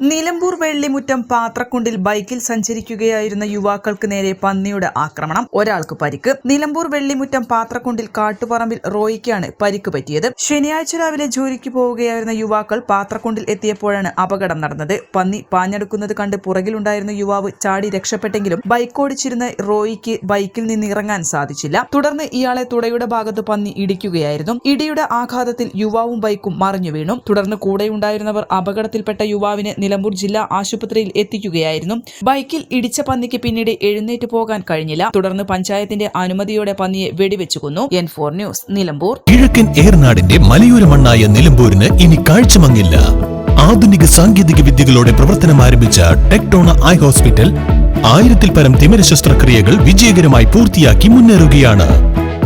Nilambur Vellimuttam പാത്രക്കുണ്ടിൽ ബൈക്കിൽ സഞ്ചരിക്കുകയായിരുന്ന യുവാക്കൾക്ക് നേരെ പന്നിയുടെ ആക്രമണം. ഒരാൾക്ക് പരിക്ക്. നിലമ്പൂർ വെള്ളിമുറ്റം പാത്രക്കുണ്ടിൽ കാട്ടുപറമ്പിൽ റോയിക്കാണ് പരിക്ക് പറ്റിയത്. ശനിയാഴ്ച രാവിലെ ജോലിക്ക് പോവുകയായിരുന്ന യുവാക്കൾ പാത്രക്കുണ്ടിൽ എത്തിയപ്പോഴാണ് അപകടം നടന്നത്. പന്നി പാഞ്ഞെടുക്കുന്നത് കണ്ട് പുറകിലുണ്ടായിരുന്ന യുവാവ് ചാടി രക്ഷപ്പെട്ടെങ്കിലും ബൈക്ക് ഓടിച്ചിരുന്ന റോയിക്ക് ബൈക്കിൽ നിന്ന് ഇറങ്ങാൻ സാധിച്ചില്ല. തുടർന്ന് ഇയാളെ തുടയുടെ ഭാഗത്ത് പന്നി ഇടിക്കുകയായിരുന്നു. ഇടിയുടെ ആഘാതത്തിൽ യുവാവും ബൈക്കും മറിഞ്ഞു വീണു. തുടർന്ന് കൂടെയുണ്ടായിരുന്നവർ അപകടത്തിൽപ്പെട്ട യുവാവിനെ നിലമ്പൂർ ജില്ലാ ആശുപത്രിയിൽ എത്തിക്കുകയായിരുന്നു. ബൈക്കിൽ ഇടിച്ച പന്നിക്ക് പിന്നീട് എഴുന്നേറ്റ് പോകാൻ കഴിഞ്ഞില്ല. തുടർന്ന് പഞ്ചായത്തിന്റെ അനുമതിയോടെ പന്നിയെ വെടിവെച്ചു കൊന്നു. N four news Nilambur. കിഴക്കൻ ഏർനാടിന്റെ മലയോര മണ്ണായ നിലമ്പൂരിന് ഇനി കാഴ്ചമങ്ങില്ല. ആധുനിക സാങ്കേതിക വിദ്യകളോടെ പ്രവർത്തനം ആരംഭിച്ച ടെക്ടോണ ഐ ഹോസ്പിറ്റൽ ആയിരത്തിൽ പരം തിമിര ശസ്ത്രക്രിയകൾ വിജയകരമായി പൂർത്തിയാക്കി മുന്നേറുകയാണ്.